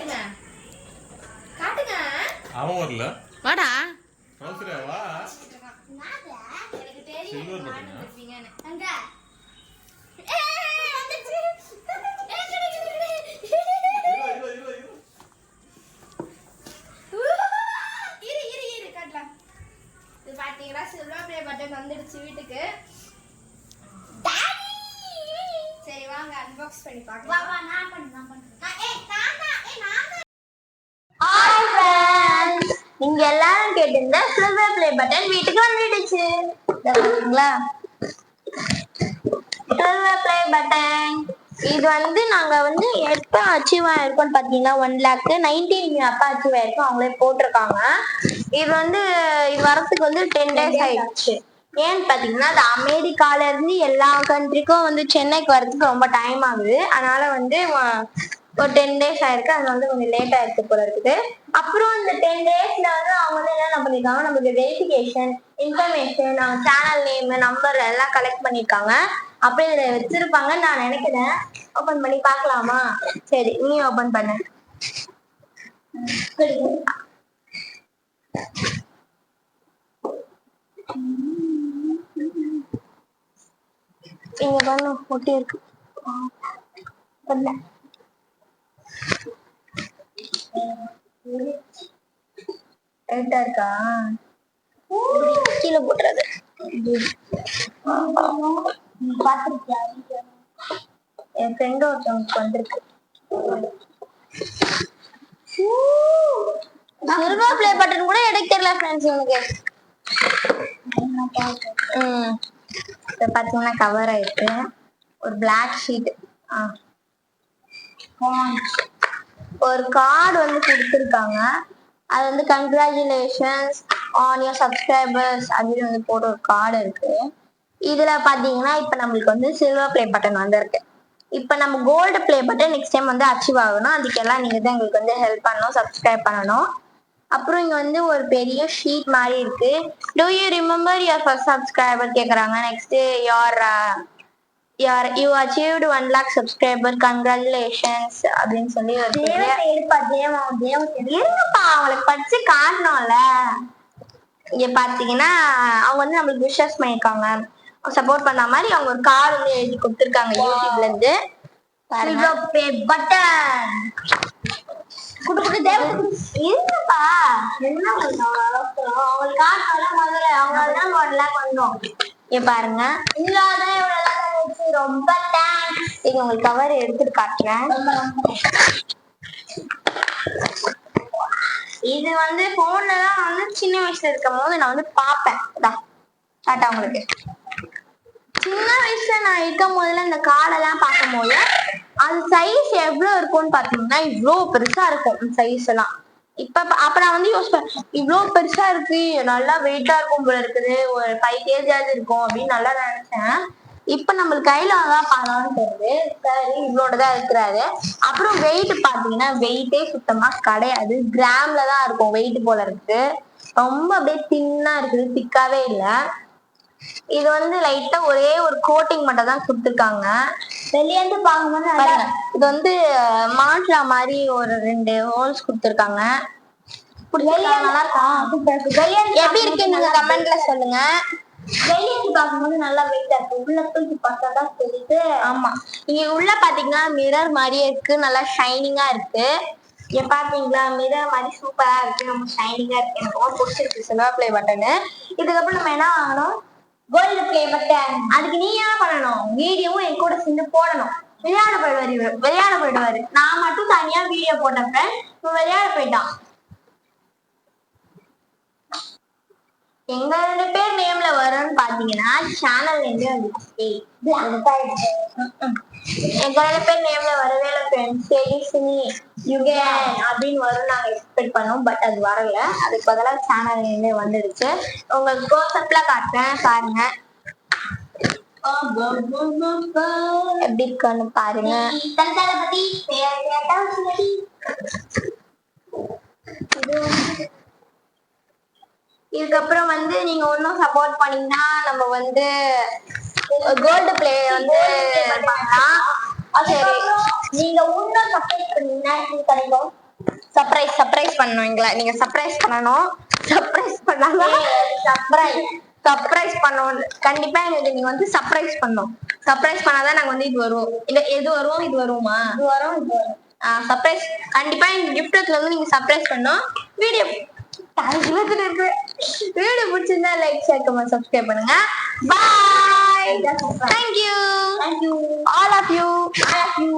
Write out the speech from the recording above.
காட்டுங்க காட்டுங்க அவன் வரல வாடா கௌசரியா வா எனக்கு தெரியும் Silver நானும் button-ஆ? இருப்பீங்கன்னு. அங்க. ஏய், வந்துருச்சு. ஏய், கிடு, கிடு, கிடு. ஊ, இரு, இரு, இரு, காட்டலாம். இது பாத்தீங்களா சில்வர் பிளே பட்டன் வந்துடுச்சு வீட்டுக்கு சரி வாங்க அன்பாக்ஸ் பண்ணி பார்க்கலாம் ஹாய் ஃப்ரெண்ட்ஸ் நீங்க எல்லாரும் கேட்டிருந்த சில்வர் பிளே பட்டன் வீட்டுக்கு வந்துடுச்சு. பாத்தீங்களா? சில்வர் பிளே பட்டன் இது வந்து நாங்க வந்து எப்போ அச்சீவ் ஆயிருக்கோம்னு பாத்தீங்கன்னா ஒன் லேக் நைன்டீன் அப்போ அச்சீவ் ஆயிருக்கும். அவங்களே போட்டிருக்காங்க. இது வந்து இது வரத்துக்கு வந்து டென் டேஸ் ஆயிடுச்சு. ஏன்னு பாத்தீங்கன்னா அது அமெரிக்கால இருந்து எல்லா கண்ட்ரிக்கும் வந்து சென்னைக்கு வரதுக்கு ரொம்ப டைம் ஆகுது. அதனால வந்து ஒரு டென் டேஸ் ஆயிருக்கு. அது வந்து கொஞ்சம் லேட் ஆயிருக்கு போல இருக்குது. அப்புறம் இந்த டென் டேஸ்ல வந்து அவங்க வந்து என்ன பண்ணிருக்காங்க நமக்கு வெரிஃபிகேஷன் இன்ஃபர்மேஷன் அவங்க சேனல் நேம் நம்பர் எல்லாம் கலெக்ட் பண்ணிருக்காங்க அப்படியே இதுல வச்சிருப்பாங்கன்னு நான் நினைக்கிறேன். ஓபன் பண்ணி பார்க்கலாமா? சரி நீ ஓபன் பண்ணு. இங்க பண்ணு ஒட்டி இருக்கு. பண்ண. ரைட்டா இருக்கா? கீழே போட்டுறது. பாத்திருக்கியா? என் ஃப்ரெண்ட் ஒருத்தவங்களுக்கு வந்திருக்கு. சில்வர் ப்ளே பட்டன் கூட எடுக்க தெரியல ஃப்ரெண்ட்ஸ் இவனுக்கு ம். இப்போ பார்த்தீங்கன்னா கவர் ஆயிருக்கு. ஒரு பிளாக் ஷீட் ஆ. ஒரு கார்டு வந்து கொடுத்துருக்காங்க. அது வந்து கங்க்ராச்சுலேஷன்ஸ் ஆன் யோர் சப்ஸ்கிரைபர்ஸ் அப்படின்னு வந்து போட்டு ஒரு கார்டு இருக்கு. இதுல பாத்தீங்கன்னா இப்ப நம்மளுக்கு வந்து சில்வர் ப்ளே பட்டன் வந்திருக்கு இப்ப நம்ம gold play button next time வந்து அச்சீவ் ஆகணும். அதுக்கெல்லாம் நீங்க தான் எங்களுக்கு வந்து ஹெல்ப் பண்ணணும் சப்ஸ்கிரைப் பண்ணணும். அப்புறம் இங்க வந்து ஒரு பெரிய ஷீட் மாதிரி இருக்கு. Do you remember your first subscriber கேக்குறாங்க. Next your you're you achieved one lakh subscriber congratulations அப்படின்னு சொல்லி ஒரு பெரிய இருங்கப்பா அவங்களுக்கு படிச்சு காட்டணும்ல. இங்க பாத்தீங்கன்னா அவங்க வந்து நம்மளுக்கு விஷஸ் பண்ணிருக்காங்க சப்போர்ட் பண்ண மாதிரி அவங்க ஒரு கார்டு வந்து எழுதி கொடுத்துருக்காங்க யூடியூப்ல இருந்து. பட்டன் தேவ இருங்கப்பா என்ன? அவங்களுக்கு காட்டணும் முதல்ல அவங்க தான் ஒன் லேக் வந்தோம். இங்க பாருங்க. இல்லாத ரொம்ப தேங்க்ஸ் இங்க உங்களுக்கு கவர் எடுத்துட்டு காட்டுறேன். இது வந்து போன்ல தான் வந்து சின்ன வயசுல இருக்கும் போது நான் வந்து பாப்பேன் டாட்டா உங்களுக்கு. சின்ன வயசுல நான் இருக்கும் போதுல இந்த காலெல்லாம் பார்க்கும்போது அது சைஸ் எவ்வளவு இருக்கும்னு பாத்தீங்கன்னா இவ்வளோ பெருசா இருக்கும் சைஸ் எல்லாம். இப்ப அப்ப நான் வந்து யோசிப்பேன் இவ்வளவு பெருசா இருக்கு நல்லா வெயிட்டா இருக்கும் போல இருக்குது ஒரு ஃபைவ் கேஜியாவது இருக்கும் அப்படின்னு நல்லா நினைச்சேன். இப்ப நம்மளுக்கு கையில தான் பண்ணலாம்னு தெரியுது சரி இவ்வளோடதான் இருக்கிறாரு. அப்புறம் வெயிட் பாத்தீங்கன்னா வெயிட்டே சுத்தமா கிடையாது. கிராம்ல தான் இருக்கும் வெயிட் போல இருக்கு. ரொம்ப அப்படியே தின்னா இருக்குது. திக்காவே இல்லை. இது வந்து லைட்டா ஒரே ஒரு கோட்டிங் மட்டும் தான் கொடுத்துருக்காங்க. வெளியே இருந்து பார்க்கும்போது இது வந்து மாட்லா மாதிரி ஒரு ரெண்டு ஹோல்ஸ் கொடுத்துருக்காங்க. நல்லா இருக்கும் எப்படி இருக்கு கமெண்ட்ல சொல்லுங்க. வெளியே பார்க்கும்போது நல்லா வெயிட்டா இருக்கு. உள்ள தூக்கி பார்த்தாதான் தெரியுது. ஆமா. இங்க உள்ள பாத்தீங்கன்னா மிரர் மாதிரியே இருக்கு. நல்லா ஷைனிங்கா இருக்கு. இங்க பாத்தீங்களா? மிரர் மாதிரி சூப்பரா இருக்கு. ரொம்ப ஷைனிங்கா இருக்கு. எனக்கு ரொம்ப பிடிச்சிருக்கு சில்வர் ப்ளே பட்டனு இதுக்கப்புறம் நம்ம என்ன வாங்கணும்? கோல்டு ப்ளே பட்டன் அதுக்கு நீ என்ன பண்ணணும்? வீடியோவும் என் கூட சேர்ந்து போடணும். விளையாட போயிடுவாரு விளையாட போயிடுவாரு. நான் மட்டும் தனியா வீடியோ போட்டேன் இவன் விளையாட போயிட்டான். எங்க ரெண்டு பேர் நேம்ல வரும்னு பாத்தீங்கன்னா சேனல் நேம்ல வந்துச்சு. எங்க ரெண்டு பேர் நேம்ல வரவே இல்லை ஃப்ரெண்ட்ஸ் தெரிசுனி யுகன் அப்படின்னு வரும் நாங்க எக்ஸ்பெக்ட் பண்ணோம் பட் அது வரல. அதுக்கு பதிலாக சேனல் நேம்ல வந்துடுச்சு உங்களுக்கு க்ளோஸ்அப்ல காட்டுறேன் பாருங்க. எப்படி இருக்குன்னு பாருங்க. வந்து இதுக்கப்புறம் வந்து நீங்க ஒன்னும் சப்போர்ட் பண்ணீங்கன்னா நம்ம வந்து கோல்டு பிளே வந்து பண்ணலாம். சரி. நீங்க இன்னும் சப்போர்ட் பண்ணீங்கன்னா கிடைக்கும். சர்ப்ரைஸ் சர்ப்ரைஸ் பண்ணணும் எங்களை நீங்க சர்ப்ரைஸ் பண்ணணும். சர்ப்ரைஸ் பண்ணாதான் சர்ப்ரைஸ் சர்ப்ரைஸ் பண்ணணும் கண்டிப்பா எங்களுக்கு நீங்க வந்து சர்ப்ரைஸ் பண்ணணும் சர்ப்ரைஸ் பண்ணாதான் நாங்க வந்து இது வருவோம் இல்ல எது வருவோம் இது வருவோமா இது வரும் இது வரும். சர்ப்ரைஸ் கண்டிப்பா எங்க கிஃப்ட் வந்து நீங்க சர்ப்ரைஸ் பண்ணணும் வீடியோ இருக்கு. வீடியோ பிடிச்சிருந்தா லைக் ஷேர் கமெண்ட் சப்ஸ்கிரைப் பண்ணுங்க bye thank you thank you all of you all of you